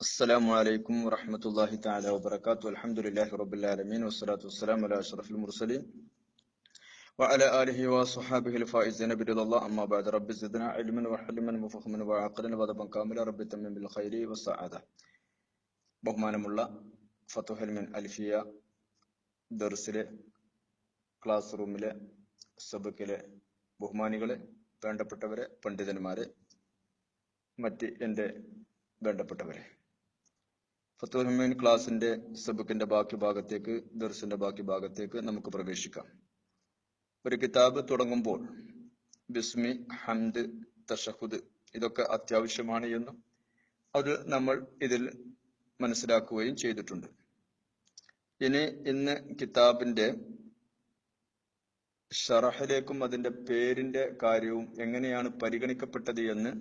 السلام عليكم ورحمة الله تعالى وبركاته الحمد لله رب العالمين والصلاة والسلام على أشرف المرسلين وعلى آله وصحابه الفائزين برضا الله أما بعد رب زدنا علما وحلما وفهما وعقلا وضبا كاملا رب تمم بالخير والسعادة ബഹുമാനമുള്ള ഫത്തുഹൽ മിൻ അൽഫിയ ദർസിലെ ക്ലാസ് റൂമിലെ സബക്കിലെ ബഹുമാനികളെ വേണ്ടപ്പെട്ടവരെ പണ്ഡിതന്മാരെ മറ്റ് എൻ്റെ വേണ്ടപ്പെട്ടവരെ ഫത്തുഹൽ മീൻ ക്ലാസിന്റെ സബക്കിന്റെ ബാക്കി ഭാഗത്തേക്ക് ദർസിന്റെ ബാക്കി ഭാഗത്തേക്ക് നമുക്ക് പ്രവേശിക്കാം. ഒരു കിതാബ് തുടങ്ങുമ്പോൾ ബിസ്മി ഹംദ് തഷഹുദ് ഇതൊക്കെ അത്യാവശ്യമാണ് എന്നും അത് നമ്മൾ ഇതിൽ മനസ്സിലാക്കുകയും ചെയ്തിട്ടുണ്ട്. ഇനി ഇന്ന് കിതാബിന്റെ ഷറഹിലേക്കും അതിന്റെ പേരിന്റെ കാര്യവും എങ്ങനെയാണ് പരിഗണിക്കപ്പെട്ടത് എന്ന്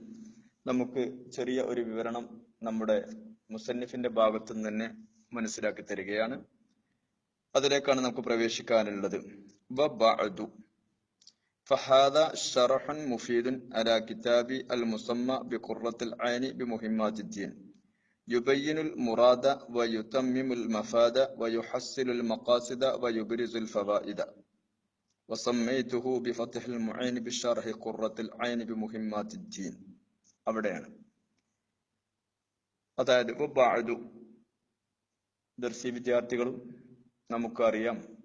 നമുക്ക് ചെറിയ ഒരു വിവരണം നമ്മുടെ മുസന്നിഫിന്റെ ഭാഗത്തു നിന്ന് തന്നെ മനസ്സിലാക്കി തരികയാണ് അതിലേക്കാണ് നമുക്ക് പ്രവേശിക്കാനുള്ളത് വബഅദു فهذا شرح مفيد على كتاب المسمى بقرة العين بمهمات الدين يبين المراد ويتمم المفاد ويحصل المقاصد ويبرز الفوائد وسميته بفتح المعين بشرح قرة العين بمهمات الدين അവിടെയാണ് അതായത് ബാഴു ദർശി വിദ്യാർത്ഥികളും നമുക്കറിയാം.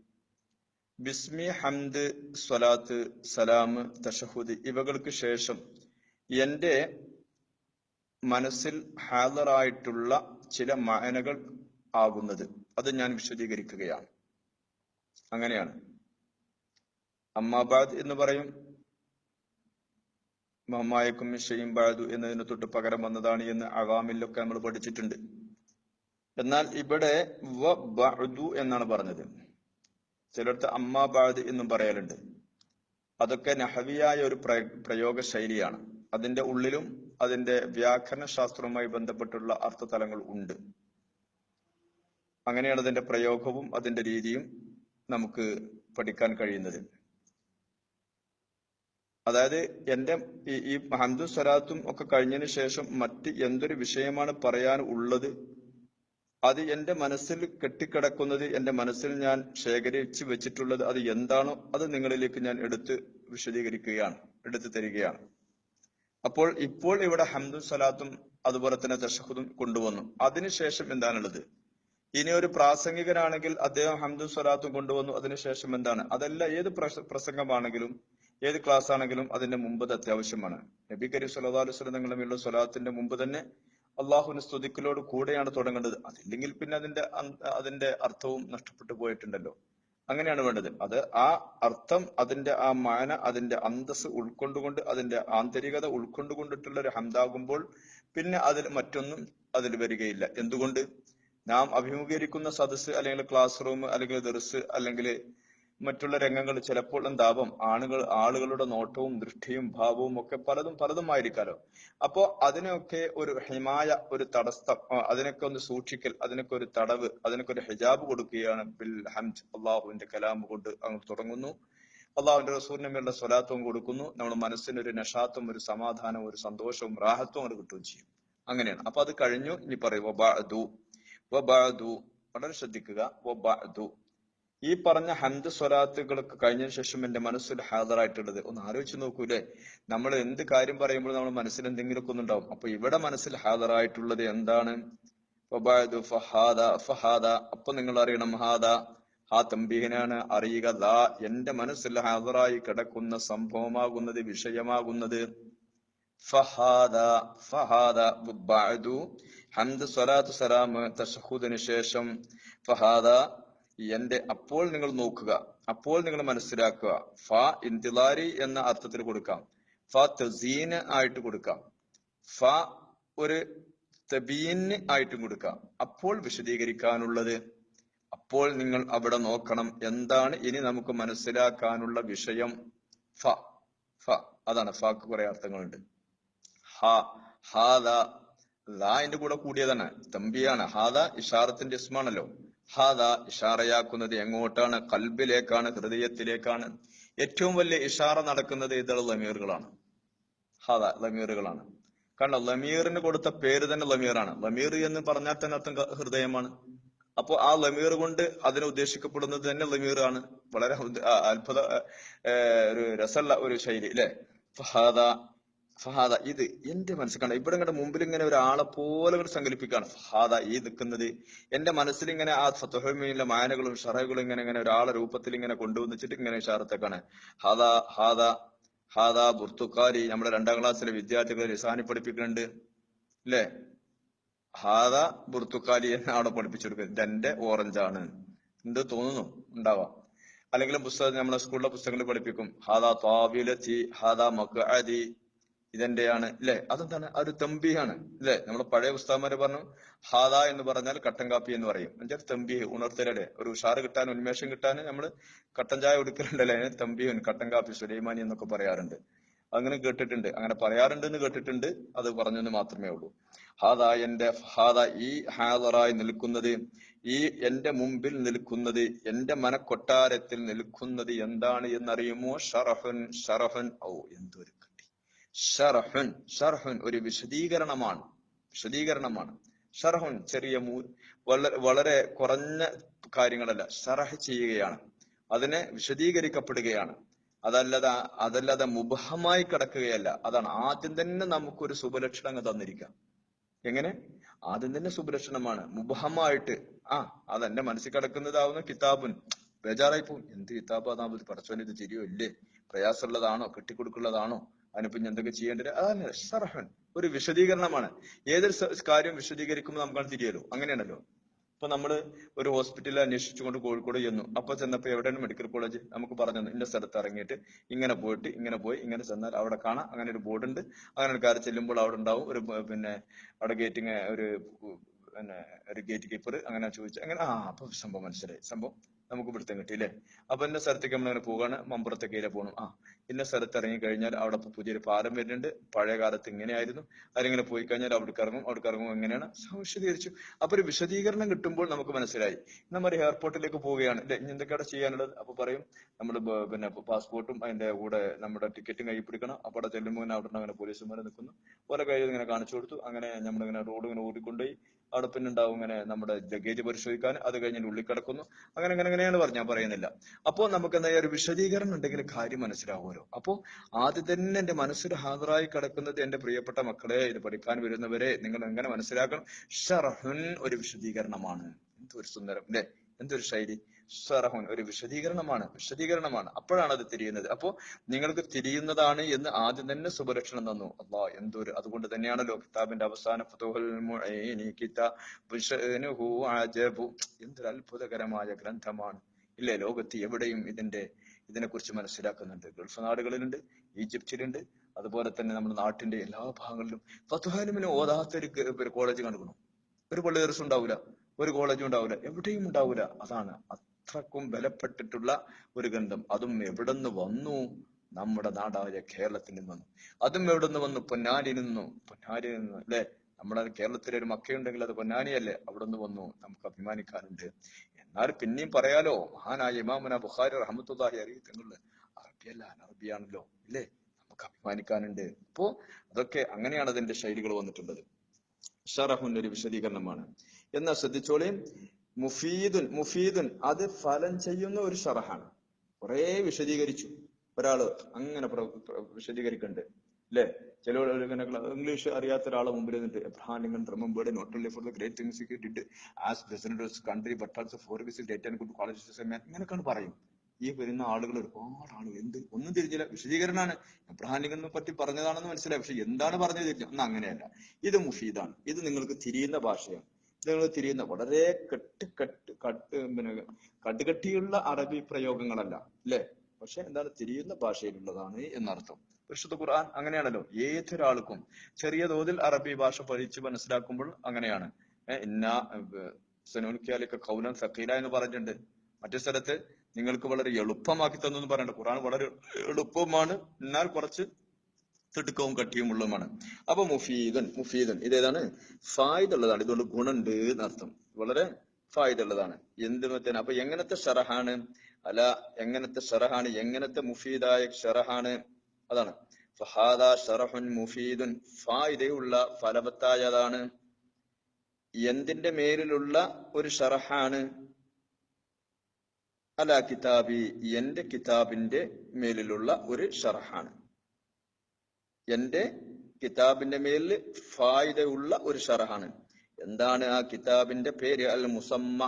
ബിസ്മി ഹംദ് സ്വലാത്ത് സലാം തഷഹുദ് ഇവകൾക്ക് ശേഷം എന്റെ മനസ്സിൽ ഹാദറായിട്ടുള്ള ചില മായനകൾ ആകുന്നത്. അത് ഞാൻ വിശദീകരിക്കുകയാണ്. അങ്ങനെയാണ്. അമ്മാബാദ് എന്ന് പറയും. മഹമായക്കും ഷെയ്യും ബാദു എന്നതിന് തൊട്ട് പകരം വന്നതാണ് എന്ന് അവാമിലൊക്കെ നമ്മൾ പഠിച്ചിട്ടുണ്ട്. എന്നാൽ ഇവിടെ വ ബഅദു എന്നാണ് പറഞ്ഞത്. ചിലടത്ത് അമ്മ ബാദ് എന്നും പറയലുണ്ട് അതൊക്കെ നഹവിയായ ഒരു പ്രയോഗ ശൈലിയാണ് അതിന്റെ ഉള്ളിലും അതിന്റെ വ്യാകരണ ശാസ്ത്രവുമായി ബന്ധപ്പെട്ടുള്ള അർത്ഥതലങ്ങൾ ഉണ്ട്. അങ്ങനെയാണ് അതിന്റെ പ്രയോഗവും അതിന്റെ രീതിയും നമുക്ക് പഠിക്കാൻ കഴിയുന്നത്. അതായത് എന്റെ ഈ ഹംദും സ്വരാത്തും ഒക്കെ കഴിഞ്ഞതിന് ശേഷം മറ്റ് എന്തൊരു വിഷയമാണ് പറയാൻ ഉള്ളത്? അത് എന്റെ മനസ്സിൽ കെട്ടിക്കിടക്കുന്നത് എന്റെ മനസ്സിൽ ഞാൻ ശേഖരിച്ച് വെച്ചിട്ടുള്ളത് അത് എന്താണോ അത് നിങ്ങളിലേക്ക് ഞാൻ എടുത്ത് വിശദീകരിക്കുകയാണ് എടുത്തു തരികയാണ്. അപ്പോൾ ഇപ്പോൾ ഇവിടെ ഹംദും സ്വലാത്തും അതുപോലെ തന്നെ തഷഹുദും കൊണ്ടുവന്നു. അതിനുശേഷം എന്താണുള്ളത്? ഇനി ഒരു പ്രാസംഗികനാണെങ്കിൽ അദ്ദേഹം ഹംദും സ്വലാത്തും കൊണ്ടുവന്നു. അതിനുശേഷം എന്താണ്? അതല്ല ഏത് പ്രസംഗമാണെങ്കിലും ഏത് ക്ലാസ് ആണെങ്കിലും അതിന്റെ മുമ്പ് അത് അത്യാവശ്യമാണ്. നബി കരീം സല്ലല്ലാഹു അലൈഹി വസല്ലം തങ്ങളുള്ള സ്വലാത്തിന്റെ മുമ്പ് തന്നെ അള്ളാഹുവിന് സ്തുതിക്കലോട് കൂടെയാണ് തുടങ്ങേണ്ടത്. അതില്ലെങ്കിൽ പിന്നെ അതിന്റെ അതിന്റെ അർത്ഥവും നഷ്ടപ്പെട്ടു പോയിട്ടുണ്ടല്ലോ. അങ്ങനെയാണ് വേണ്ടത്. അത് ആ അർത്ഥം അതിന്റെ ആ മാന അതിന്റെ അന്തസ് ഉൾക്കൊണ്ടുകൊണ്ട് അതിന്റെ ആന്തരികത ഉൾക്കൊണ്ടുകൊണ്ടിട്ടുള്ള ഒരു ഹംദാകുമ്പോൾ പിന്നെ അതിൽ മറ്റൊന്നും അതിൽ വരികയില്ല. എന്തുകൊണ്ട്? നാം അഭിമുഖീകരിക്കുന്ന സദസ്സ് അല്ലെങ്കിൽ ക്ലാസ് റൂം അല്ലെങ്കിൽ ദർസ് അല്ലെങ്കിൽ മറ്റുള്ള രംഗങ്ങൾ ചിലപ്പോൾ എന്താവും ആളുകൾ ആളുകളുടെ നോട്ടവും ദൃഷ്ടിയും ഭാവവും ഒക്കെ പലതും പലതും ആയിരിക്കാലോ അപ്പോ അതിനൊക്കെ ഒരു ഹിമായ ഒരു തടസ്സം അതിനൊക്കെ ഒന്ന് സൂക്ഷിക്കൽ അതിനൊക്കെ ഒരു തടവ് അതിനൊക്കെ ഒരു ഹിജാബ് കൊടുക്കുകയാണ് ബിൽ ഹംദ് അള്ളാഹുവിന്റെ കലാം കൊണ്ട് അങ്ങ് തുടങ്ങുന്നു. അള്ളാഹുവിന്റെ റസൂലിനുള്ള സ്വലാത്വം കൊടുക്കുന്നു. നമ്മുടെ മനസ്സിന് ഒരു നഷാത്തും ഒരു സമാധാനവും ഒരു സന്തോഷവും റാഹത്വം അങ്ങോട്ട് കിട്ടുകയും ചെയ്യും. അങ്ങനെയാണ്. അപ്പൊ അത് കഴിഞ്ഞു. ഇനി പറയും വളരെ ശ്രദ്ധിക്കുക. ഈ പറഞ്ഞ ഹന്ത് സ്വലാത്തുകൾക്ക് കഴിഞ്ഞ ശേഷം എന്റെ മനസ്സിൽ ഹാജറായിട്ടുള്ളത് ഒന്ന് ആലോചിച്ച് നോക്കൂലേ. നമ്മൾ എന്ത് കാര്യം പറയുമ്പോൾ നമ്മൾ മനസ്സിൽ എന്തെങ്കിലും ഒക്കെ ഉണ്ടാവും. അപ്പൊ ഇവിടെ മനസ്സിൽ ഹാജറായിട്ടുള്ളത് എന്താണ്? ഫഹാദ ഫഹാദ. അപ്പൊ നിങ്ങൾ അറിയണം ഹാദ. ആ തമ്പീഹനാണ് അറിയുക. ദാ എന്റെ മനസ്സിൽ ഹാദറായി കിടക്കുന്ന സംഭവമാകുന്നത് വിഷയമാകുന്നത്. ഫഹാദ ഫഹാദ ഹംദ് സ്വലാത്ത് സലാം തഷഹുദിന് ശേഷം ഫഹാദ. എന്റെ അപ്പോൾ നിങ്ങൾ നോക്കുക അപ്പോൾ നിങ്ങൾ മനസ്സിലാക്കുക. ഫ ഇന്തിലാരി എന്ന അർത്ഥത്തിൽ കൊടുക്കാം. ഫ തസീന് ആയിട്ട് കൊടുക്കാം. ഫ ഒരു തബീന് ആയിട്ടും കൊടുക്കാം. അപ്പോൾ വിശദീകരിക്കാനുള്ളത് അപ്പോൾ നിങ്ങൾ അവിടെ നോക്കണം എന്താണ് ഇനി നമുക്ക് മനസ്സിലാക്കാനുള്ള വിഷയം. ഫ ഫ അതാണ് ഫാക്ക് കുറെ അർത്ഥങ്ങളുണ്ട്. ഹ ഹാദ ലാന്റെ കൂടെ കൂടിയതാണ്. തമ്പിയാണ്. ഹാദ ഇഷാറത്തിന്റെ ഇസ്മാണല്ലോ. ഹാദ ഇഷാറയാക്കുന്നത് എങ്ങോട്ടാണ്? കൽബിലേക്കാണ് ഹൃദയത്തിലേക്കാണ്. ഏറ്റവും വലിയ ഇഷാറ നടക്കുന്നത് ഇതൾ ലമീറുകളാണ്. ഹാദ ലമീറുകളാണ്. കാരണം ലമീറിന് കൊടുത്ത പേര് തന്നെ ലമീറാണ്. ലമീർ എന്ന് പറഞ്ഞാൽ തന്നെ അർത്ഥം ഹൃദയമാണ്. അപ്പോ ആ ലമീർ കൊണ്ട് അതിന് ഉദ്ദേശിക്കപ്പെടുന്നത് തന്നെ ലമീറാണ്. വളരെ അത്ഭുത ഒരു രസമുള്ള ഒരു ശൈലി അല്ലെ? ഫഹാദ ഇത് എന്റെ മനസ്സിൽ കണ്ട ഇവിടെ ഇങ്ങനെ മുമ്പിൽ ഇങ്ങനെ ഒരാളെ പോലെ ഇങ്ങനെ സങ്കല്പിക്കുകയാണ് ഫഹാദ ഈ നിൽക്കുന്നത് എന്റെ മനസ്സിൽ ഇങ്ങനെ ആ ഫത്തുഹമീനിലെ മായനകളും ഷറകളും ഇങ്ങനെ ഇങ്ങനെ ഒരാളെ രൂപത്തിൽ ഇങ്ങനെ കൊണ്ടുവന്നിച്ചിട്ട് ഇങ്ങനെ ഇഷാറത്തേക്കാണ്. ഹാദ ഹാദ ഹാദ ബുർത്തുക്കാരി നമ്മുടെ രണ്ടാം ക്ലാസ്സിലെ വിദ്യാർത്ഥികളെ ലിസാനി പഠിപ്പിക്കുന്നുണ്ട്. അല്ലേ ഹാദ ബുർത്തുക്കാരി എന്ന് അവിടെ പഠിപ്പിച്ചു കൊടുക്കുന്നത് ഇതെന്റെ ഓറഞ്ചാണ് എന്ത് തോന്നുന്നു? ഉണ്ടാവാം. അല്ലെങ്കിൽ പുസ്തകം നമ്മളെ സ്കൂളിലെ പുസ്തകങ്ങളിൽ പഠിപ്പിക്കും. ഹാദ താവിലത്തി ഹാദ മക്അദി ഇതെന്റെയാണ് അല്ലെ അതെന്താണ് ആ ഒരു തമ്പിയാണ് അല്ലെ നമ്മൾ പഴയ പുസ്തകന്മാര് പറഞ്ഞു ഹാദ എന്ന് പറഞ്ഞാൽ കട്ടൻ കാപ്പി എന്ന് പറയും. എന്നുവെച്ചാൽ തമ്പി ഉണർത്തലല്ലേ? ഒരു ഉഷാറ് കിട്ടാൻ ഉന്മേഷം കിട്ടാൻ നമ്മൾ കട്ടൻ ചായ കൊടുക്കലുണ്ടല്ലേ? അതിന് തെമ്പിയും കട്ടൻ കാപ്പി സുലൈമാനി എന്നൊക്കെ പറയാറുണ്ട്. അങ്ങനെ കേട്ടിട്ടുണ്ട്. അങ്ങനെ പറയാറുണ്ട് എന്ന് കേട്ടിട്ടുണ്ട്. അത് പറഞ്ഞെന്ന് മാത്രമേ ഉള്ളൂ. ഹാദ എന്റെ ഹാദ ഈ ഹാദറായി നിൽക്കുന്നത് ഈ എന്റെ മുമ്പിൽ നിൽക്കുന്നത് എന്റെ മനക്കൊട്ടാരത്തിൽ നിൽക്കുന്നത് എന്താണ് എന്നറിയുമോ? ഷറഫൻ ഷറഫൻ ഓ എന്തൊരു ഷറഹുൻ ഷർഹുൻ ഒരു വിശദീകരണമാണ് വിശദീകരണമാണ്. ഷർഹുൻ ചെറിയ മൂ വളരെ കുറഞ്ഞ കാര്യങ്ങളല്ല ഷറഹ് ചെയ്യുകയാണ്. അതിനെ വിശദീകരിക്കപ്പെടുകയാണ്. അതല്ലാതെ അതല്ലാതെ മുബഹമായി കിടക്കുകയല്ല. അതാണ് ആദ്യം തന്നെ നമുക്കൊരു ശുഭലക്ഷണം അങ്ങ് തന്നിരിക്കാം എങ്ങനെ? ആദ്യം തന്നെ ശുഭലക്ഷണമാണ്. മുബഹമായിട്ട് ആ അതെന്റെ മനസ്സിൽ കിടക്കുന്നതാവുന്ന കിതാബുൻ. ബേജാറായി പോകും എന്ത് കിതാബ്? അതാവുന്നത് പടച്ചോൻ ഇത് തിരിയോ ഇല്ലേ പ്രയാസമുള്ളതാണോ? കെട്ടിക്കൊടുക്കുള്ളതാണോ? അതിനിപ്പോ എന്തൊക്കെ ചെയ്യേണ്ടത്? അതാണ് സർഹൻ ഒരു വിശദീകരണമാണ്. ഏതൊരു കാര്യം വിശദീകരിക്കുമ്പോൾ നമുക്ക് തിരിയല്ലോ. അങ്ങനെയാണല്ലോ. ഇപ്പൊ നമ്മൾ ഒരു ഹോസ്പിറ്റലിൽ അന്വേഷിച്ചുകൊണ്ട് കോഴിക്കോട് ചെന്നു. അപ്പൊ ചെന്നപ്പോ എവിടെയാണ് മെഡിക്കൽ കോളേജ്? നമുക്ക് പറഞ്ഞു ഇന്ന സ്ഥലത്ത് ഇറങ്ങിയിട്ട് ഇങ്ങനെ പോയിട്ട് ഇങ്ങനെ പോയി ഇങ്ങനെ ചെന്നാൽ അവിടെ കാണാം. അങ്ങനെ ഒരു ബോർഡ് ഉണ്ട് അങ്ങനെ ഒരു കാര്യം ചെല്ലുമ്പോൾ അവിടെ ഉണ്ടാവും. ഒരു പിന്നെ അവിടെ ഗേറ്റിങ് ഒരു പിന്നെ ഒരു ഗേറ്റ് കീപ്പർ അങ്ങനെ ചോദിച്ചു അങ്ങനെ ആ അപ്പൊ സംഭവം മനസ്സിലായി. സംഭവം നമുക്ക് പിടുത്തം കിട്ടി അല്ലേ അപ്പൊ ഇന്ന സ്ഥലത്തേക്ക് നമ്മൾ അങ്ങനെ പോവാണ് മമ്പുറത്തേക്ക് പോകണം ആ ഇന്ന സ്ഥലത്ത് ഇറങ്ങി കഴിഞ്ഞാൽ അവിടെ ഇപ്പൊ പുതിയൊരു പാലം വരുന്നുണ്ട്. പഴയ കാലത്ത് ഇങ്ങനെയായിരുന്നു. അതിങ്ങനെ പോയി കഴിഞ്ഞാൽ അവിടെ ഇറങ്ങും. അവിടെ ഇറങ്ങും എങ്ങനെയാണ്? വിശദീകരിച്ചു അപ്പൊ ഒരു വിശദീകരണം കിട്ടുമ്പോൾ നമുക്ക് മനസ്സിലായി. നമ്മൾ എയർപോർട്ടിലേക്ക് പോവുകയാണ്. അല്ലെ ഇനി എന്തൊക്കെയാണ് ചെയ്യാനുള്ളത്? അപ്പൊ പറയും നമ്മൾ പിന്നെ പാസ്പോർട്ടും അതിന്റെ കൂടെ നമ്മുടെ ടിക്കറ്റും കൈ പിടിക്കണം. അപ്പൊ അവിടെ ചെല്ലുമ്പോൾ അവിടെ അവിടെ അങ്ങനെ പോലീസുമാർ നിൽക്കുന്നു. ഓരോ കയ്യിൽ ഇങ്ങനെ കാണിച്ചു കൊടുത്തു. അങ്ങനെ നമ്മളിങ്ങനെ റോഡ് ഇങ്ങനെ ഓടിക്കൊണ്ടുപോയി. അവിടെ പിന്നെ ഉണ്ടാവും ഇങ്ങനെ നമ്മുടെ ലഗേജ് പരിശോധിക്കാൻ അത് കഴിഞ്ഞ് ഉള്ളിൽ കിടക്കുന്നു. അങ്ങനെ അങ്ങനെ അങ്ങനെയാണ് പറഞ്ഞു ഞാൻ പറയുന്നില്ല. അപ്പോ നമുക്ക് എന്താ ഒരു വിശദീകരണം ഉണ്ടെങ്കിൽ കാര്യം മനസ്സിലാവുമല്ലോ. അപ്പോ ആദ്യം തന്നെ എന്റെ മനസ്സിൽ ഹാജറായി കിടക്കുന്നത് എന്റെ പ്രിയപ്പെട്ട മക്കളെ ഇത് പഠിക്കാൻ വരുന്നവരെ നിങ്ങൾ എങ്ങനെ മനസ്സിലാക്കണം? ഷറഹുൻ ഒരു വിശദീകരണമാണ്. എന്തൊരു സുന്ദരം അല്ലെ? എന്തൊരു ശൈലി. ഷറഹുൻ ഒരു വിശദീകരണമാണ് വിശദീകരണമാണ്. അപ്പോഴാണ് അത് തിരിയുന്നത്. അപ്പോ നിങ്ങൾക്ക് തിരിയുന്നതാണ് എന്ന് ആദ്യം തന്നെ സുപരക്ഷണം തന്നു. അള്ളാ എന്തൊരു അതുകൊണ്ട് തന്നെയാണല്ലോ കിതാബിന്റെ അവസാന എന്തൊരു അത്ഭുതകരമായ ഗ്രന്ഥമാണ്. ഇല്ലേ? ലോകത്ത് എവിടെയും ഇതിന്റെ ഇതിനെ കുറിച്ച് മനസ്സിലാക്കുന്നുണ്ട്. ഗൾഫ് നാടുകളിലുണ്ട് ഈജിപ്തിലുണ്ട്. അതുപോലെ തന്നെ നമ്മുടെ നാട്ടിന്റെ എല്ലാ ഭാഗങ്ങളിലും. ഫത്തുഹാലിമിന് ഓതാത്ത ഒരു കോളേജ് കണ്ടുക്കണം ഒരു പള്ളി ഉണ്ടാവില്ല ഒരു കോളേജും ഉണ്ടാവില്ല എവിടെയും ഉണ്ടാവില്ല അതാണ് അത്രക്കും ബലപ്പെട്ടിട്ടുള്ള ഒരു ഗ്രന്ഥം. അതും എവിടുന്ന് വന്നു? നമ്മുടെ നാടായ കേരളത്തിൽ നിന്ന് വന്നു. അതും എവിടുന്ന് വന്നു? പൊന്നാനിയിൽ നിന്നു. പൊന്നാനിയിൽ നിന്ന് അല്ലെ? നമ്മുടെ കേരളത്തിലെ ഒരു മക്കയുണ്ടെങ്കിൽ അത് പൊന്നാനിയല്ലേ? അവിടുന്ന് വന്നു. നമുക്ക് അഭിമാനിക്കാനുണ്ട്. എന്നാൽ പിന്നെയും പറയാലോ മഹാനായ ഇമാമുന ബുഖാരി റഹമത്തുല്ലാഹി അറിയത്തുള്ള അറബിയല്ല അറബിയാണല്ലോ ഇല്ലേ നമുക്ക് അഭിമാനിക്കാനുണ്ട്. അപ്പോ അതൊക്കെ അങ്ങനെയാണ് അതിന്റെ ശൈലികൾ വന്നിട്ടുള്ളത്. ഷറഹുന്റെ ഒരു വിശദീകരണമാണ്. എന്നാൽ ശ്രദ്ധിച്ചോളേ മുഫീദുൻ മുഫീദുൻ. അത് ഫലം ചെയ്യുന്ന ഒരു ഷറഹാണ്. കുറെ വിശദീകരിച്ചു. ഒരാൾ അങ്ങനെ വിശദീകരിക്കണ്ട്. അല്ലെ ചില ഇങ്ങനെ ഇംഗ്ലീഷ് അറിയാത്ത ഒരാളെ മുമ്പിൽ നിന്നിട്ട് Abraham Lincoln remembered not only for the great things as president of country but also for visit date and good college ഇങ്ങനെയൊക്കെയാണ് പറയും. ഈ വരുന്ന ആളുകൾ ഒരുപാട് ആളുകൾ എന്ത്? ഒന്നും തിരിഞ്ഞില്ല. വിശദീകരണമാണ് എബ്രഹാം പറ്റി പറഞ്ഞതാണെന്ന് മനസ്സിലായി. പക്ഷെ എന്താണ് പറഞ്ഞത് തിരിഞ്ഞു ഒന്നും അങ്ങനെയല്ല. ഇത് മുഫീദാണ്. ഇത് നിങ്ങൾക്ക് തിരിയുന്ന ഭാഷയാണ്. നിങ്ങൾ തിരിയുന്ന വളരെ കെട്ട് കെട്ട് കട്ട് പിന്നെ കടുകട്ടിയുള്ള അറബി പ്രയോഗങ്ങളല്ല അല്ലെ? പക്ഷെ എന്താണ് തിരിയുന്ന ഭാഷയിലുള്ളതാണ് എന്നർത്ഥം. പരിശുദ്ധ ഖുർആൻ അങ്ങനെയാണല്ലോ. ഏതൊരാൾക്കും ചെറിയ തോതിൽ അറബി ഭാഷ പഠിച്ച് മനസ്സിലാക്കുമ്പോൾ അങ്ങനെയാണ്. ഇന്നാ സനോനിക്കാലൊക്കെ കൗലൻ സക്കീല എന്ന് പറഞ്ഞിട്ടുണ്ട്. മറ്റു സ്ഥലത്ത് നിങ്ങൾക്ക് വളരെ എളുപ്പമാക്കി തന്നു എന്ന് പറയുന്നുണ്ട് ഖുർആൻ വളരെ എളുപ്പമാണ്. എന്നാൽ കുറച്ച് തിടുക്കവും കട്ടിയുമുള്ളതുമാണ് അപ്പൊ മുഫീദൻ മുഫീദൻ ഇതേതാണ് ഫായിദ് ഉള്ളതാണ് ഇതുകൊണ്ട് ഗുണുണ്ട് എന്നർത്ഥം വളരെ ഫായിദ് ഉള്ളതാണ് എന്ത് മത്തേന് അപ്പൊ എങ്ങനത്തെ ഷറഹാണ്? അല്ല എങ്ങനത്തെ ഷറഹാണ്? എങ്ങനത്തെ മുഫീദായ ഷറഹാണ്? അതാണ്. ഫഹാദ ഷറഹുൻ മുഫീദുൻ. ഫായിദയുള്ള ഫലവത്തായതാണ്. എന്തിന്റെ മേലിലുള്ള ഒരു ഷറഹാണ്? അല കിതാബി എന്റെ കിതാബിന്റെ മേലിലുള്ള ഒരു ഷറഹാണ്. എന്റെ കിതാബിന്റെ മേലിൽ ഫായിദയുള്ള ഒരു ഷറഹാണ് എന്താണ് ആ കിതാബിന്റെ പേര്? അൽ മുസമ്മ.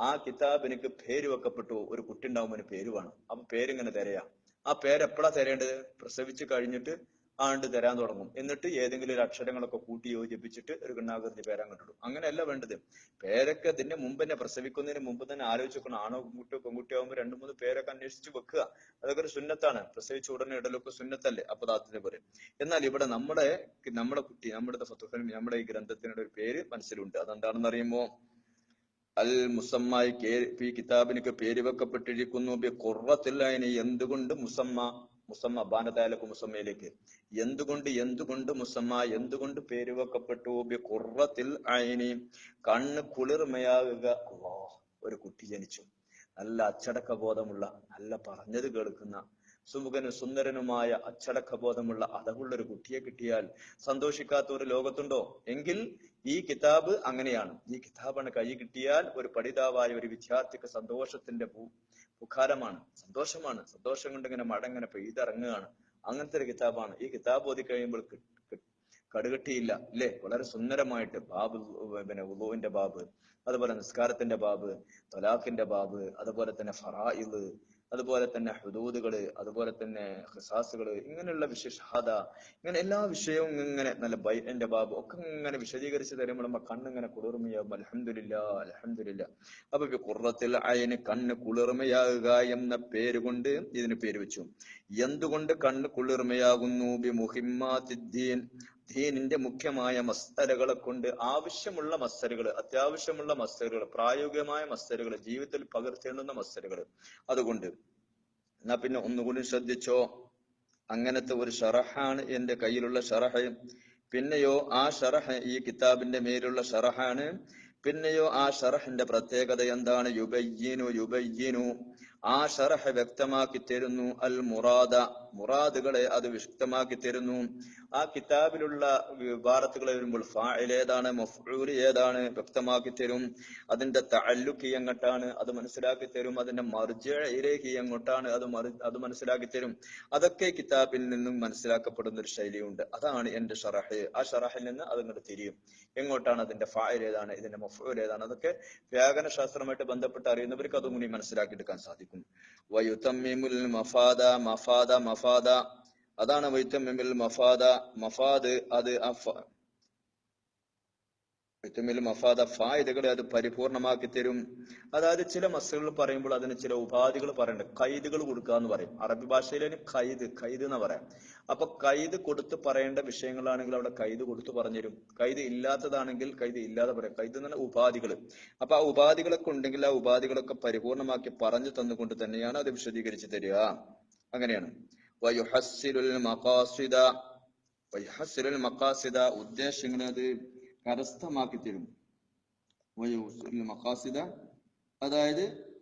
ആ കിതാബ് എനിക്ക് പേര് വെക്കപ്പെട്ടു. ഒരു കുട്ടി ഉണ്ടാവുമ്പോൾ പേര് വേണം. അപ്പൊ പേരിങ്ങനെ തരയാ. ആ പേര് എപ്പോഴാ തരേണ്ടത് പ്രസവിച്ച് കഴിഞ്ഞിട്ട് ആണ്ട് തരാൻ തുടങ്ങും. എന്നിട്ട് ഏതെങ്കിലും ഒരു അക്ഷരങ്ങളൊക്കെ കൂട്ടി യോജിപ്പിച്ചിട്ട് ഒരു ഗണ്ണാകൃതി പേരാൻ കണ്ടിടും അങ്ങനെയല്ല വേണ്ടത്. പേരൊക്കെ ഇതിന്റെ മുമ്പ് തന്നെ പ്രസവിക്കുന്നതിന് മുമ്പ് തന്നെ ആലോചിക്കണം ആണോ പെൺകുട്ടിയോ പെൺകുട്ടിയാവുമ്പോൾ രണ്ടു മൂന്ന് പേരൊക്കെ അന്വേഷിച്ച് വെക്കുക. അതൊക്കെ ഒരു സുന്നത്താണ്. പ്രസവിച്ച ഉടനെ ഇടലൊക്കെ സുന്നത്തല്ലേ? അപ്പൊ ദാത്തിന്റെ പേര് എന്നാൽ ഇവിടെ നമ്മുടെ നമ്മുടെ കുട്ടി നമ്മുടെ ഫത്തുഹനും നമ്മുടെ ഈ ഗ്രന്ഥത്തിനുള്ള ഒരു പേര് മനസ്സിലുണ്ട്. അതെന്താണെന്ന് അറിയുമ്പോ അൽ മുസമ്മായി ഈ കിതാബിനൊക്കെ പേര് വെക്കപ്പെട്ടിരിക്കുന്നു. ബി ഖുറത്തില്ലതിന് എന്തുകൊണ്ട് മുസമ്മ മുസമ്മ ബാനതാലക്ക് മുസമ്മയിലേക്ക്. എന്തുകൊണ്ട് എന്തുകൊണ്ട് മുസമ്മ എന്തുകൊണ്ട് പേര് വെക്കപ്പെട്ടു കുറത്തിൽ അയനി. കണ്ണ് കുളിർമയാകുക. ഒരു കുട്ടി ജനിച്ചു. നല്ല അച്ചടക്ക ബോധമുള്ള നല്ല പറഞ്ഞത് കേൾക്കുന്ന സുമുഖനും സുന്ദരനുമായ അച്ചടക്ക ബോധമുള്ള അതവുള്ള ഒരു കുട്ടിയെ കിട്ടിയാൽ സന്തോഷിക്കാത്ത ഒരു ലോകത്തുണ്ടോ? എങ്കിൽ ഈ കിതാബ് അങ്ങനെയാണ്. ഈ കിതാബാണ് കൈ കിട്ടിയാൽ ഒരു പഠിതാവായ ഒരു വിദ്യാർത്ഥിക്ക് സന്തോഷത്തിന്റെ പുഖാരമാണ് സന്തോഷമാണ്. സന്തോഷം കൊണ്ട് ഇങ്ങനെ മടങ്ങനെ പെയ്തിറങ്ങുകയാണ്. അങ്ങനത്തെ ഒരു കിതാബാണ്. ഈ കിതാബ് ഓതി കഴിയുമ്പോൾ കടുകട്ടിയില്ല അല്ലേ? വളരെ സുന്ദരമായിട്ട് ബാബ് പിന്നെ ഉളുവിന്റെ ബാബ് അതുപോലെ നിസ്കാരത്തിന്റെ ബാബ് തൊലാഖിന്റെ ബാബ് അതുപോലെ തന്നെ ഫറായിൽ അതുപോലെ തന്നെ ഹുദൂദുകൾ അതുപോലെ തന്നെ ഹിസാസുകൾ ഇങ്ങനെയുള്ള വിശേഷാദ ഇങ്ങനെ എല്ലാ വിഷയവും ഇങ്ങനെ നല്ല ബൈന്റെ ബാബു ഒക്കെ ഇങ്ങനെ വിശദീകരിച്ച് തരുമ്പോൾ നമ്മ കണ്ണിങ്ങനെ കുളിർമയാകും അലഹമില്ല അലഹമില്ല അപ്പൊ കുറത്തിൽ അയന് കണ്ണ് കുളിർമയാകുക എന്ന പേര് കൊണ്ട് ഇതിന് പേര് വെച്ചു. എന്തുകൊണ്ട് കണ്ണ് കുളിർമയാകുന്നു? ബി ദീനിന്റെ മുഖ്യമായ മസ്തരകളെ കൊണ്ട് ആവശ്യമുള്ള മസ്തരുകൾ അത്യാവശ്യമുള്ള മസ്തരുകൾ പ്രായോഗികമായ മസ്തരുകൾ ജീവിതത്തിൽ പകർത്തേണ്ടുന്ന മസ്തരുകൾ അതുകൊണ്ട് എന്നാ പിന്നെ ഒന്നുകൂടി ശ്രദ്ധിച്ചോ? അങ്ങനത്തെ ഒരു ഷറഹാണ് എന്റെ കയ്യിലുള്ള ഷറഹ്. പിന്നെയോ ആ ഷറഹ് ഈ കിതാബിന്റെ മേലുള്ള ഷറഹാണ്. പിന്നെയോ ആ ഷറഹിന്റെ പ്രത്യേകത എന്താണ്? യുബയ്യനു യുബയ്യനു. ആ ഷറഹ് വ്യക്തമാക്കി തരുന്നു. അൽ മുറാദ മുറാദുകളെ അത് വ്യക്തമാക്കി തരുന്നു. ആ കിതാബിലുള്ള വിവാറത്തുകൾ വരുമ്പോൾ ഫാഇൽ ഏതാണ് ഏതാണ് വ്യക്തമാക്കി തരും. അതിന്റെ തഅല്ലുഖി എങ്ങോട്ടാണ് അത് മനസ്സിലാക്കി തരും. അതിന്റെ മർജിഇലേക്ക് എങ്ങോട്ടാണ് അത് അത് മനസ്സിലാക്കി തരും. അതൊക്കെ കിതാബിൽ നിന്നും മനസ്സിലാക്കപ്പെടുന്ന ഒരു ശൈലിയുണ്ട്. അതാണ് എന്റെ ഷറഹ് ആ ഷറഹിൽ നിന്ന് അതിങ്ങോട്ട് തിരിയും. എങ്ങോട്ടാണ് അതിന്റെ ഫാഇൽ ഏതാണ് ഇതിന്റെ മഫ്ഊൽ ഏതാണ്? അതൊക്കെ വ്യാകരണ ശാസ്ത്രമായിട്ട് ബന്ധപ്പെട്ട് അറിയുന്നവർക്ക് അതും കൂടി മനസ്സിലാക്കി എടുക്കാൻ സാധിക്കും വയുതമ്മിമുൽ മഫാദ മഫാദ മഫാദ. അതാണ് വൈത്തമ്മിൽ മഫാദ. മഫാദ് അത് വൈത്തമ്മിൽ മഫാദ ഫായിദകളെ അത് പരിപൂർണമാക്കി തരും. അതായത് ചില മസ്സുകൾ പറയുമ്പോൾ അതിന് ചില ഉപാധികൾ പറയുന്നുണ്ട്. ഖൈദുകൾ കൊടുക്കുക എന്ന് പറയും. അറബി അതിന് ഖൈദ് കൈദ് എന്ന് പറയാം. അപ്പൊ ഖൈദ് കൊടുത്ത് പറയേണ്ട വിഷയങ്ങളാണെങ്കിൽ അവിടെ ഖൈദ് കൊടുത്ത് പറഞ്ഞുതരും. ഖൈദ് ഇല്ലാത്തതാണെങ്കിൽ ഖൈദ് ഇല്ലാതെ പറയാം. ഖൈദ് എന്ന് പറഞ്ഞാൽ ഉപാധികൾ. അപ്പൊ ആ ഉപാധികളൊക്കെ ഉണ്ടെങ്കിൽ ആ ഉപാധികളൊക്കെ പരിപൂർണമാക്കി പറഞ്ഞു തന്നുകൊണ്ട് തന്നെയാണ് അത് വിശദീകരിച്ച് തരിക. അങ്ങനെയാണ്. വയുഹസ്സിലുൽ മഖാസിദ. മഖാസിദ ഉദ്ദേശങ്ങളെ അത് കരസ്ഥമാക്കി തരും മഖാസിദ. അതായത്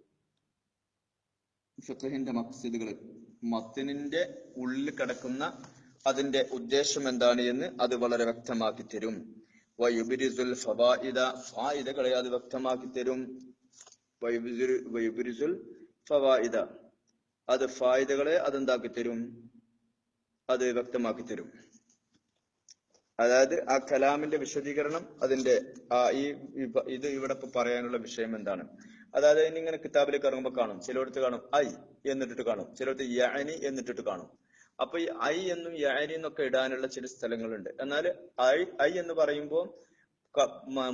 ഫിഖഹിന്റെ മഖ്സിദുകൾ മത്തിനിന്റെ ഉള്ളിൽ കിടക്കുന്ന അതിന്റെ ഉദ്ദേശം എന്താണ് എന്ന് അത് വളരെ വ്യക്തമാക്കി തരും. വയുബിരിസുൽ ഫവായിദ. ഫായിദകളെ അത് വ്യക്തമാക്കി തരും. വയുബിരിസുൽ ഫവായിദ. അത് ഫായിദകളെ അതെന്താക്കി തരും? അത് വ്യക്തമാക്കി തരും. അതായത് ആ കലാമിന്റെ വിശദീകരണം അതിന്റെ ആ ഈ ഇത് ഇവിടെ ഇപ്പൊ പറയാനുള്ള വിഷയം എന്താണ്? അതായത് ഇങ്ങനെ കിതാബിലേക്ക് ഇറങ്ങുമ്പോൾ കാണും. ചിലയിടത്ത് കാണും ഐ എന്നിട്ടിട്ട് കാണും. ചിലയിടത്ത് യാനി എന്നിട്ടിട്ട് കാണും. അപ്പൊ ഈ ഐ എന്നും യാനി എന്നൊക്കെ ഇടാനുള്ള ചില സ്ഥലങ്ങളുണ്ട്. എന്നാൽ ഐ ഐ എന്ന് പറയുമ്പോൾ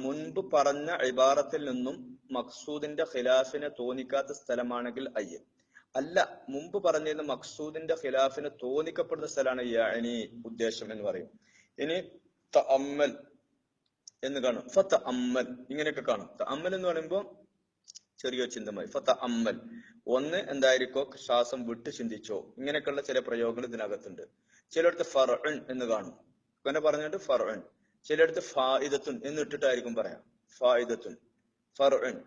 മുൻപ് പറഞ്ഞ ഇബാറത്തിൽ നിന്നും മക്സൂദിന്റെ ഖിലാഫിനെ തോന്നിക്കാത്ത സ്ഥലമാണെങ്കിൽ ഐ. അല്ല മുമ്പ് പറഞ്ഞിരുന്ന മക്സൂദിന്റെ ഖിലാഫിനെ തോന്നിക്കപ്പെടുന്ന സ്ഥലമാണ് യാനി ഉദ്ദേശം എന്ന് പറയും. ഇനി തഅമ്മൽ എന്ന് കാണും. ഫത്ത അമ്മൽ ഇങ്ങനെയൊക്കെ കാണും. അമ്മൽ എന്ന് പറയുമ്പോൾ ചെറിയ ചിന്തമായി. ഫത്ത അമ്മൽ ഒന്ന് എന്തായിരിക്കോ? ശ്വാസം വിട്ട് ചിന്തിച്ചോ. ഇങ്ങനെയൊക്കെയുള്ള ചില പ്രയോഗങ്ങൾ ഇതിനകത്തുണ്ട്. ചിലയിടത്ത് ഫർഉൻ എന്ന് കാണും. അങ്ങനെ പറഞ്ഞിട്ട് ഫർഉൻ. ചിലയിടത്ത് ഫായിദത്തുൻ എന്ന് ഇട്ടിട്ടായിരിക്കും പറയാം. ഫായിദത്തുൻ ഫർഉൻ.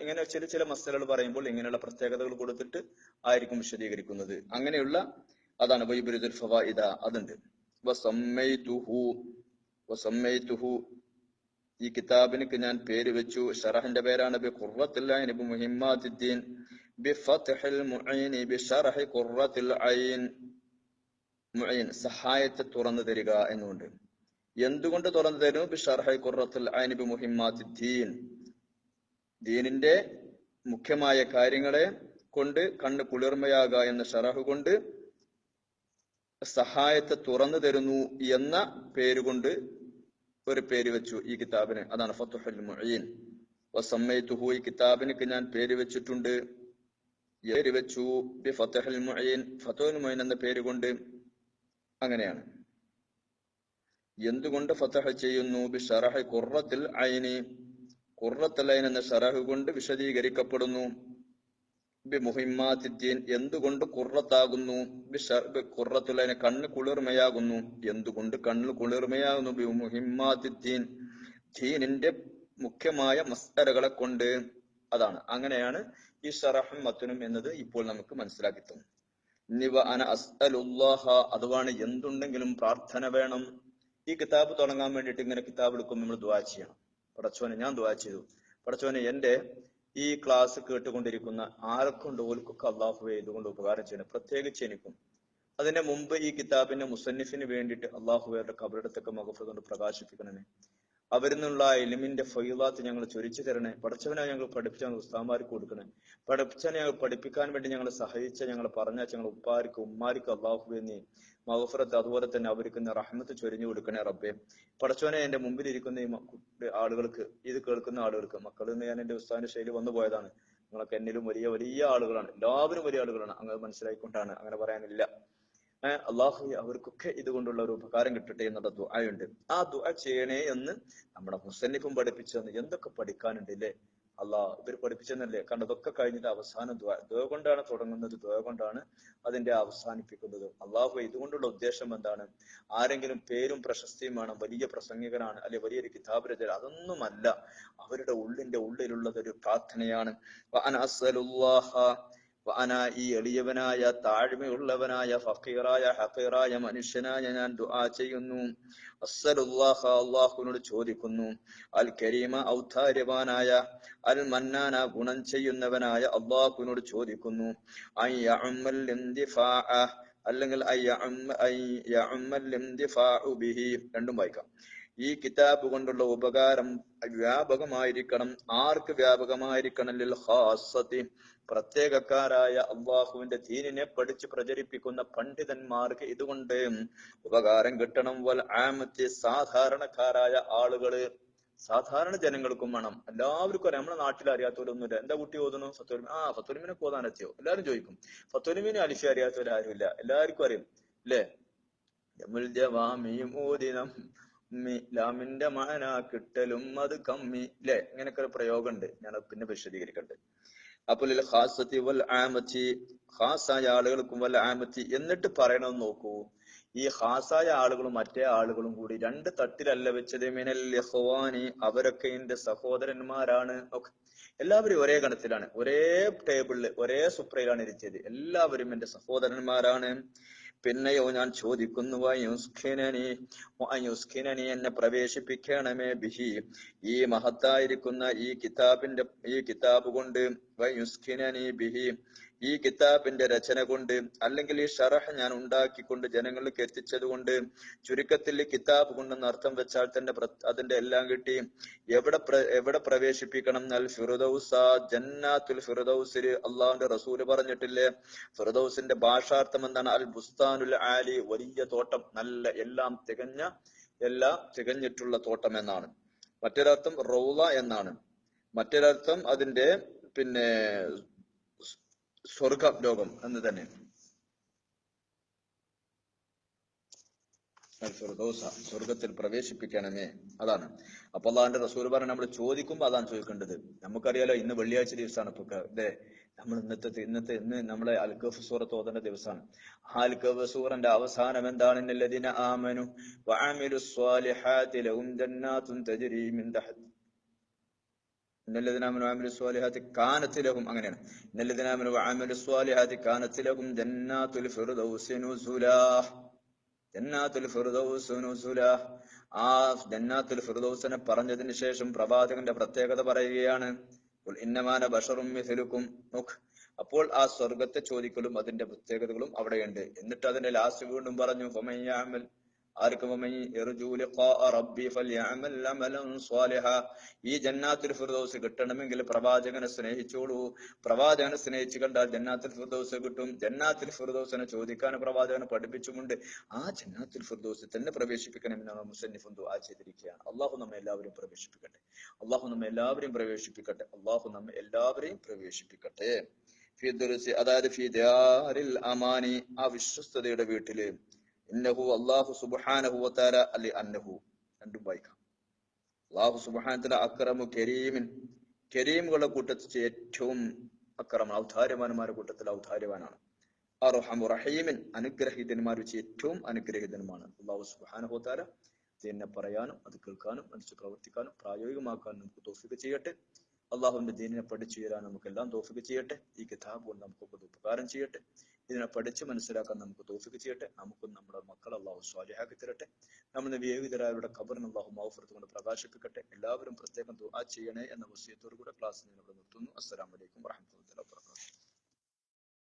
ഇങ്ങനെ ചില ചില മസലകൾ പറയുമ്പോൾ ഇങ്ങനെയുള്ള പ്രത്യേകതകൾ കൊടുത്തിട്ട് ആയിരിക്കും വിശദീകരിക്കുന്നത്. അങ്ങനെയുള്ള അതാണ് വൈബുരുദുൽ ഫവായിദ അതുണ്ട്. വസമ്മൈതുഹു വസമ്മൈതുഹു. ഈ കിതാബിനക്ക് ഞാൻ പേര് വെച്ചു. ഷറഹിന്റെ പേരാണ്. ബി ഖുർറത്തുൽ നബി മുഹിമ്മാത്തുദ്ദീൻ ബി ഫത്ഹിൽ മുഈൻ ബി ഷറഹി ഖുർറത്തുൽ ഐൻ. മുഈൻ സഹായത്തെ തുറന്നു തരിക എന്നുണ്ട്. എന്തുകൊണ്ട് തുറന്നു തരുന്നു? ബി ഷർഹി ഖുർറത്തുൽ ഐൻ ബി മുഹിമ്മാത്തുദ്ദീൻ ദീനിന്റെ മുഖ്യമായ കാര്യങ്ങളെ കൊണ്ട് കണ്ണ് കുളിർമയാക എന്ന ഷറഹ് കൊണ്ട് സഹായത്തെ തുറന്നു തരുന്നു എന്ന പേരുകൊണ്ട് ഒരു പേര് വെച്ചു ഈ കിതാബിന്. അതാണ് ഫത്തുഹുൽ മുഈൻ. വസമ്മയ്തുഹു ഈ കിതാബിനൊക്കെ ഞാൻ പേര് വെച്ചിട്ടുണ്ട്. പേര് വെച്ചു ബി ഫത്തുഹുൽ മുഈൻ ഫത്തുഹുൽ മുഈൻ എന്ന പേര് കൊണ്ട് അങ്ങനെയാണ്. എന്തുകൊണ്ട് ഫതഹ ചെയ്യുന്നു? ബി ഷറഹ് ഖുർറത്തുൽ ഐനി. ഖുർറത്തുൽ ഐൻ എന്ന ഷറഹ് കൊണ്ട് വിശദീകരിക്കപ്പെടുന്നു. ബി മുഹിമ്മാത്തിദ്ദീൻ എന്തുകൊണ്ട് കുറത്താകുന്നു കുറത്തുള്ള കണ്ണ് കുളിർമയാകുന്നു. എന്തുകൊണ്ട് കണ്ണ് കുളിർമയാകുന്നു ബി മുഹിമ്മാത്തിദ്ദീൻ ദീനിന്റെ മുഖ്യമായ മസ്തരകളെ കൊണ്ട്. അതാണ്. അങ്ങനെയാണ് ഈ ഷറഹും മത്തുനും എന്നത് ഇപ്പോൾ നമുക്ക് മനസ്സിലാക്കി തന്നു നിവ അന അസ്അലുല്ലാഹ അതുവാണ് എന്തുണ്ടെങ്കിലും പ്രാർത്ഥന വേണം. ഈ കിതാബ് തുടങ്ങാൻ വേണ്ടിയിട്ട് ഇങ്ങനെ കിതാബ് എടുക്കുമ്പോൾ നമ്മൾ ദുവാ ചെയ്യണം. പടച്ചോനെ ഞാൻ ദുവാ ചെയ്തു. പടച്ചോനെ എന്റെ ഈ ക്ലാസ് കേട്ടുകൊണ്ടിരിക്കുന്ന ആർക്കുണ്ട് ഓൽക്കൊക്കെ അള്ളാഹുവെ ഇതുകൊണ്ട് ഉപകാരം ചെയ്യണം. പ്രത്യേകിച്ച് എനിക്കും. അതിന്റെ മുമ്പ് ഈ കിതാബിന്റെ മുസന്നിഫിന് വേണ്ടിയിട്ട് അള്ളാഹുവയുടെ കബറിടത്തൊക്കെ മകഫർ കൊണ്ട് പ്രകാശിപ്പിക്കണമേ. അവരിൽ നിന്നുള്ള എലിമിന്റെ ഫൈലാത്ത് ഞങ്ങൾ ചൊരിച്ചു തരണേ. പഠിച്ചവനെ ഞങ്ങൾ പഠിപ്പിച്ച ഞങ്ങൾ ഉസ്താമാർക്ക് കൊടുക്കണേ. പഠിപ്പിച്ചവനെ ഞങ്ങൾ പഠിപ്പിക്കാൻ വേണ്ടി ഞങ്ങൾ സഹായിച്ച ഞങ്ങൾ പറഞ്ഞ ഞങ്ങൾ ഉപ്പാർക്ക് ഉമ്മാർക്ക് അള്ളാഹു എന്നീ മഹഫറത്ത് അതുപോലെ തന്നെ അവർക്ക് റഹ്മത്ത് ചൊരിഞ്ഞു കൊടുക്കണേ റബ്ബെ. പഠിച്ചവനെ എന്റെ മുമ്പിൽ ഇരിക്കുന്ന ഈ ആളുകൾക്ക് ഇത് കേൾക്കുന്ന ആളുകൾക്ക് മക്കളിൽ നിന്ന് ഞാൻ എന്റെ ഉസ്താദിന്റെ ശൈലി വന്നു പോയതാണ്. നിങ്ങളൊക്കെ എന്നിലും വലിയ വലിയ ആളുകളാണ്. എല്ലാവരും വലിയ ആളുകളാണ്. അങ്ങനെ മനസ്സിലായിക്കൊണ്ടാണ് അങ്ങനെ പറയാനില്ല. അള്ളാഹു അവർക്കൊക്കെ ഇതുകൊണ്ടുള്ള ഒരു ഉപകാരം കിട്ടട്ടെ എന്നുള്ള ദുആയുണ്ട്. ആ ദുആ ചെയ്യണേ എന്ന് നമ്മുടെ മുസന്നിഫും പഠിപ്പിച്ചു തന്നു. എന്തൊക്കെ പഠിക്കാനുണ്ട് അല്ലേ അള്ളാഹ് ഇവർ പഠിപ്പിച്ചെന്നല്ലേ കാരണം ഇതൊക്കെ കഴിഞ്ഞിട്ട് അവസാനം ദ്വാ ദ്വ കൊണ്ടാണ് തുടങ്ങുന്നത്. ദ്വ കൊണ്ടാണ് അതിന്റെ അവസാനിപ്പിക്കുന്നത്. അള്ളാഹു ഇതുകൊണ്ടുള്ള ഉദ്ദേശം എന്താണ്? ആരെങ്കിലും പേരും പ്രശസ്തിയുമാണ് വലിയ പ്രസംഗികനാണ് അല്ലെ വലിയൊരു കിതാബ് രചന അതൊന്നുമല്ല. അവരുടെ ഉള്ളിന്റെ ഉള്ളിലുള്ളത് ഒരു പ്രാർത്ഥനയാണ്. വഅന ഈ എളിയവനായ താഴ്മയുള്ളവനായ ഫക്കീറായ ഹക്കീറായ മനുഷ്യനായ ഞാൻ ദുആ ചെയ്യുന്നു. അസ്സലുല്ലാഹ അള്ളാഹുവിനോട് ചോദിക്കുന്നു. അൽ കരീമ ഔദാര്യവാനായ അൽ മന്നാന ഗുണം ചെയ്യുന്നവനായ അള്ളാഹുവിനോട് ചോദിക്കുന്നു. യഅമ്മൽ ഇന്തിഫാഅ അല്ലെങ്കിൽ രണ്ടും വായിക്കാം. ഈ കിതാബ് കൊണ്ടുള്ള ഉപകാരം വ്യാപകമായിരിക്കണം. ആർക്ക് വ്യാപകമായിരിക്കണം? പ്രത്യേകക്കാരായ അള്ളാഹുവിന്റെ ദീനിനെ പഠിച്ചു പ്രചരിപ്പിക്കുന്ന പണ്ഡിതന്മാർക്ക് ഇതുകൊണ്ട് ഉപകാരം കിട്ടണം. വൽ ആമത്തെ. സാധാരണക്കാരായ ആളുകൾ സാധാരണ ജനങ്ങൾക്കും വേണം. എല്ലാവർക്കും അറിയാം. നമ്മുടെ നാട്ടിൽ അറിയാത്തവരൊന്നുമില്ല. എന്താ കുട്ടി ഓതുന്നു? ഫത്തോലിമ ആ ഫത്തോലിമിനൊക്കെ ഓതാൻ എത്തിയോ? എല്ലാവരും ചോദിക്കും. ഫത്തോലിമിനെ അലിഫി അറിയാത്തവരാരുമില്ല എല്ലാവർക്കും അറിയും. അല്ലേ മി ലാമിന്റെ മാന കിട്ടലും അത് കമ്മി ലെ ഇങ്ങനൊക്കെ ഒരു പ്രയോഗമുണ്ട്. ഞാൻ പിന്നെ വിശദീകരിക്കണ്ട്. അപ്പോൾ ഹാസത്തി വൽ ആമത്തി ഖാസായ ആളുകൾക്കും വൽ ആമത്തി എന്നിട്ട് പറയണമെന്ന് നോക്കൂ. ഈ ഖാസായ ആളുകളും മറ്റേ ആളുകളും കൂടി രണ്ട് തട്ടിലല്ല വെച്ചത്. മിനൽ അവരൊക്കെ എന്റെ സഹോദരന്മാരാണ്. ഒക്കെ എല്ലാവരും ഒരേ ഗണത്തിലാണ്. ഒരേ ടേബിളിൽ ഒരേ സുപ്രയിലാണ് ഇരിച്ചത്. എല്ലാവരും എന്റെ സഹോദരന്മാരാണ്. പിന്നെയോ ഞാൻ ചോദിക്കുന്നു വയുസ്ഖിനനി എന്നെ പ്രവേശിപ്പിക്കണമേ ബിഹി. ഈ മഹത്തായിരിക്കുന്ന ഈ കിതാബിന്റെ ഈ കിതാബ് കൊണ്ട് ബിഹി ഈ കിതാബിന്റെ രചന കൊണ്ട് അല്ലെങ്കിൽ ഈ ഷറഹ് ഞാൻ ഉണ്ടാക്കിക്കൊണ്ട് ജനങ്ങളിലേക്ക് എത്തിച്ചത് കൊണ്ട് ചുരുക്കത്തിൽ കിതാബ് കൊണ്ടെന്ന് അർത്ഥം വെച്ചാൽ തന്നെ അതിന്റെ എല്ലാം കിട്ടി. എവിടെ എവിടെ പ്രവേശിപ്പിക്കണം അൽ ഫിറുദൌസ ജന്നാത്തുൽ ഫിറുദൌസിൽ അള്ളാഹുന്റെ റസൂൽ പറഞ്ഞിട്ടില്ലേ? ഫിറുദൌസിന്റെ ഭാഷാർത്ഥം എന്താണ്? അൽ ബുസ്താനുൽ ആലി വലിയ തോട്ടം നല്ല എല്ലാം തികഞ്ഞ എല്ലാം തികഞ്ഞിട്ടുള്ള തോട്ടം എന്നാണ്. മറ്റൊരർത്ഥം റൗള എന്നാണ്. മറ്റൊരർത്ഥം അതിന്റെ പിന്നെ സ്വർഗ ലോകം എന്ന് തന്നെ. സ്വർഗത്തിൽ പ്രവേശിപ്പിക്കണമേ. അതാണ്. അപ്പൊ അള്ളാഹിന്റെ റസൂൽ പറഞ്ഞ നമ്മൾ ചോദിക്കുമ്പോ അതാണ് ചോദിക്കേണ്ടത്. നമുക്കറിയാലോ ഇന്ന് വെള്ളിയാഴ്ച ദിവസമാണ് ഇപ്പൊ അതെ നമ്മൾ ഇന്നത്തെ ഇന്നത്തെ ഇന്ന് നമ്മളെ അൽഖഫ് സൂറത്ത് ഓതേണ്ട ദിവസമാണ് ആ അൽഖഫ് സൂറന്റെ അവസാനം എന്താണ്? ആമനു വഅമിലു സ്വാലിഹാതി ലഹും ജന്നാത്തുൻ തജ്രി മിൻ തഹ്തി ഇന്നല്ലദിനാമനു ആമിലു സ്വാലിഹാത്തി അങ്ങനെയാണ് സ്വാലിഹാത്തി ജന്നാത്തുൽ ഫിർദൗസി ജന്നാത്തുൽ പറഞ്ഞതിന് ശേഷം പ്രവാചകന്റെ പ്രത്യേകത പറയുകയാണ്. ഇന്നമാന ബഷറും മിഥിലുക്കും. അപ്പോൾ ആ സ്വർഗത്തെ ചോദിക്കലും അതിന്റെ പ്രത്യേകതകളും അവിടെയുണ്ട്. എന്നിട്ട് അതിന്റെ ലാസ്റ്റ് വീണ്ടും പറഞ്ഞു ഈ ജന്നാത്തുൽ ഫിർദൗസ് കിട്ടണമെങ്കിൽ പ്രവാചകനെ സ്നേഹിച്ചോളൂ. പ്രവാചകനെ സ്നേഹിച്ചു കണ്ടാൽ ജന്നാത്തുൽ ഫിർദൗസ് കിട്ടും. ജന്നാത്തുൽ ഫിർദൗസിനെ ചോദിക്കാൻ പ്രവാചകനെ പഠിപ്പിച്ചുകൊണ്ട് ആ ജന്നാത്തുൽ ഫിർദൗസിൽ തന്നെ പ്രവേശിപ്പിക്കണമെന്നാണ് മുസന്നിഫും ആ ചെയ്തിരിക്കുകയാണ്. അള്ളാഹു നമ്മെ എല്ലാവരും പ്രവേശിപ്പിക്കട്ടെ. അള്ളാഹു നമ്മെ എല്ലാവരെയും പ്രവേശിപ്പിക്കട്ടെ. അള്ളാഹു നമ്മെ എല്ലാവരെയും പ്രവേശിപ്പിക്കട്ടെ. അതായത് ഫി അമാനി ആ വിശ്വസ്തയുടെ വീട്ടിൽ ഇന്നഹു അള്ളാഹു സുബ്ഹാനഹു വതാല അലി അന്നഹു രണ്ടും വായിക്കാം. അള്ളാഹു സുബ്ഹാനഹു അക്രമു കരീമിൻ. കരീമുകളുടെ കൂട്ടത്തിൽ ഏറ്റവും അക്രമ ഔദാര്യവാന്മാരുടെ കൂട്ടത്തിൽ ഔദാര്യവാനാണ്. അർഹമു റഹീമിൻ അനുഗ്രഹീതന്മാർ വെച്ച് ഏറ്റവും അനുഗ്രഹീതനുമാണ്. അള്ളാഹു സുബ്ഹാനഹു വതാല ഇതിനെ പറയാനും അത് കേൾക്കാനും മനസ്സ് പ്രവർത്തിക്കാനും പ്രായോഗികമാക്കാനും നമുക്ക് തോഫിക്ക് ചെയ്യട്ടെ. അള്ളാഹുവിന്റെ ദീനിനെ പഠിച്ചു തരാൻ നമുക്ക് എല്ലാം തോഫിക്ക് ചെയ്യട്ടെ. ഈ കിതാബ് കൊണ്ട് നമുക്ക് ഉപകാരം ചെയ്യട്ടെ. ഇതിനെ പഠിച്ച് മനസ്സിലാക്കാൻ നമുക്ക് തോഫിക്ക് ചെയ്യട്ടെ. നമുക്കും നമ്മുടെ മക്കൾ അള്ളാഹു സ്വാലിഹാക്കി തരട്ടെ. നമ്മുടെ വിവേകിതരായവരുടെ ഖബറിന് അള്ളാഹു മൗഫറത്ത് കൊണ്ട് പ്രകാശിപ്പിക്കട്ടെ. എല്ലാവരും പ്രത്യേകം ദുആ ചെയ്യണേ എന്ന വിഷയത്തോടു കൂടെ ക്ലാസ് ഞാൻ ഇവിടെ നിർത്തുന്നു. അസ്സലാമലൈക്കും വറഹമത്തുള്ളാഹി വബറകാതുഹു.